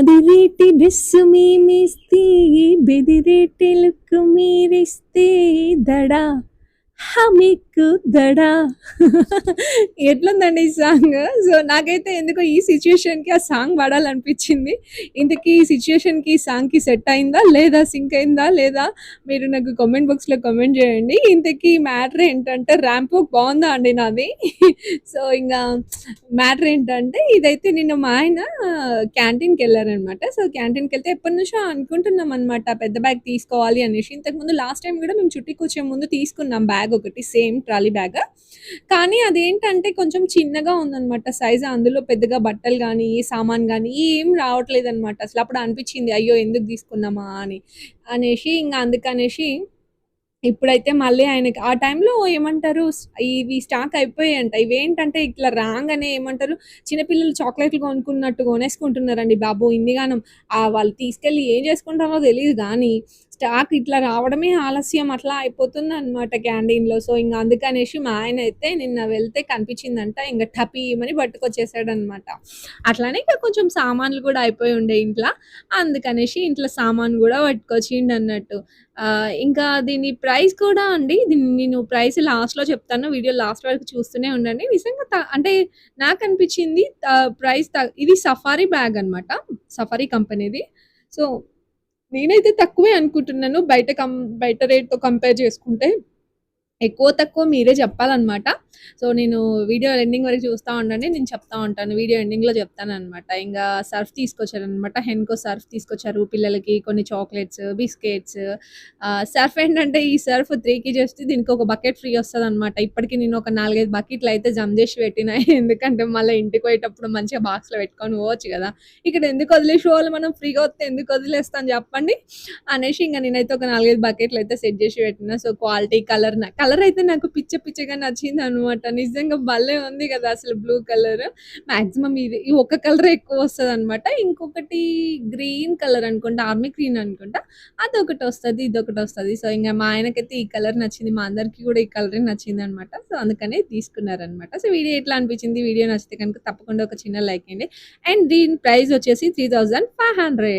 అదిరేటి dress మేమేస్తే బెదిరేటి look మీరిస్తే దడా హమిక్ దడా ఎట్లుందండి ఈ song? So నాకైతే ఎందుకో ఈ సిచ్యుయేషన్కి ఆ సాంగ్ పాడాలనిపించింది. ఇంతకీ ఈ సిచ్యుయేషన్కి ఈ సాంగ్కి సెట్ అయిందా? లేదా సింక్ అయిందా? లేదా మీరు నాకు కామెంట్ బాక్స్లో కామెంట్ చేయండి. ఇంతకీ మ్యాటర్ ఏంటంటే ర్యాంప్ బాగుందా అండి నాది? సో ఇంకా మ్యాటర్ ఏంటంటే ఇదైతే నిన్న మా ఆయన క్యాంటీన్కి వెళ్ళారనమాట. సో క్యాంటీన్కి వెళ్తే ఎప్పటి నుంచో అనుకుంటున్నాం అనమాట పెద్ద బ్యాగ్ తీసుకోవాలి అనేసి. ఇంతకుముందు లాస్ట్ టైం కూడా మేము చుట్టుకొచ్చే ముందు తీసుకున్నాం బ్యాగ్. ఒకటి సేమ్ ట్రాలీ బ్యాగ్. కానీ అదేంటంటే కొంచెం చిన్నగా ఉందన్నమాట సైజ్. అందులో పెద్దగా బట్టలు కానీ సామాన్ కానీ ఏం రావట్లేదు అనమాట అసలు అప్పుడు అనిపించింది అయ్యో ఎందుకు తీసుకున్నామా అని. అనేసి ఇంకా అందుకనేసి ఇప్పుడైతే మళ్ళీ ఆయనకి ఆ టైంలో ఏమంటారు ఇవి స్టాక్ అయిపోయాయంట. ఇవేంటంటే ఇట్లా రాగానే ఏమంటారు చిన్నపిల్లలు చాక్లెట్లు కొనుక్కున్నట్టు కొనేసుకుంటున్నారండి బాబు. ఇందిగానం ఆ వాళ్ళు తీసుకెళ్ళి ఏం చేసుకుంటారో తెలియదు కానీ స్టాక్ ఇట్లా రావడమే ఆలస్యం అట్లా అయిపోతుంది అనమాట క్యాంటీన్లో. సో ఇంకా అందుకనేసి మా ఆయన అయితే నిన్న వెళ్తే కనిపించిందంట ఇంకా టపీమని పట్టుకొచ్చేసాడు అనమాట అట్లానే ఇంకా కొంచెం సామాన్లు కూడా అయిపోయి ఉండే ఇంట్లో అందుకనేసి ఇంట్లో సామాన్ కూడా పట్టుకొచ్చిండు అన్నట్టు ఇంకా దీని ప్రైస్ కూడా అండి దీన్ని నేను ప్రైస్ లాస్ట్లో చెప్తాను వీడియో లాస్ట్ వరకు చూస్తూనే ఉండండి. నిజంగా అంటే నాకు అనిపించింది ప్రైస్ ఇది సఫారీ బ్యాగ్ అన్నమాట సఫారీ కంపెనీది. సో నేనైతే తక్కువే అనుకుంటున్నాను. బయట కం బయట రేట్తో కంపేర్ చేసుకుంటే ఎక్కువ తక్కువ మీరే చెప్పాలన్నమాట. సో నేను వీడియో ఎండింగ్ వరకు చూస్తూ ఉండండి నేను చెప్తా ఉంటాను. వీడియో ఎండింగ్లో చెప్తాను అనమాట ఇంకా సర్ఫ్ తీసుకొచ్చారనమాట హెన్కో సర్ఫ్ తీసుకొచ్చారు పిల్లలకి కొన్ని చాక్లెట్స్ బిస్కెట్స్ సర్ఫ్ ఏంటంటే ఈ సర్ఫ్ త్రీ చేస్తే దీనికి ఒక బకెట్ ఫ్రీ వస్తుంది అనమాట ఇప్పటికి నేను ఒక నాలుగైదు బకెట్లు అయితే జమ్ చేసి పెట్టిన. ఎందుకంటే మళ్ళీ ఇంటికి పోయేటప్పుడు మంచిగా బాక్స్లో పెట్టుకొని పోవచ్చు కదా. ఇక్కడ ఎందుకు వదిలేసి వాళ్ళు మనం ఫ్రీగా వస్తే ఎందుకు వదిలేస్తాను చెప్పండి? అనేసి ఇంకా నేనైతే ఒక నాలుగైదు బకెట్లు అయితే సెట్ చేసి పెట్టిన. సో క్వాలిటీ కలర్ కలర్ అయితే నాకు పిచ్చ పిచ్చగా నచ్చింది అనమాట నిజంగా భలే ఉంది కదా అసలు బ్లూ కలర్ మాక్సిమం ఇది ఈ ఒక కలర్ ఎక్కువ వస్తుంది అనమాట ఇంకొకటి గ్రీన్ కలర్ అనుకుంటా ఆర్మీ గ్రీన్ అనుకుంటా అదొకటి వస్తుంది ఇదొకటి వస్తుంది. సో ఇంకా మా ఆయనకైతే ఈ కలర్ నచ్చింది మా అందరికీ కూడా ఈ కలర్ నచ్చింది అనమాట సో అందుకనే తీసుకున్నారనమాట సో వీడియో ఎట్లా అనిపించింది? వీడియో నచ్చితే కనుక తప్పకుండా ఒక చిన్న లైక్ అండి అండ్ దీని ప్రైస్ వచ్చేసి త్రీ థౌజండ్ ఫైవ్ హండ్రెడ్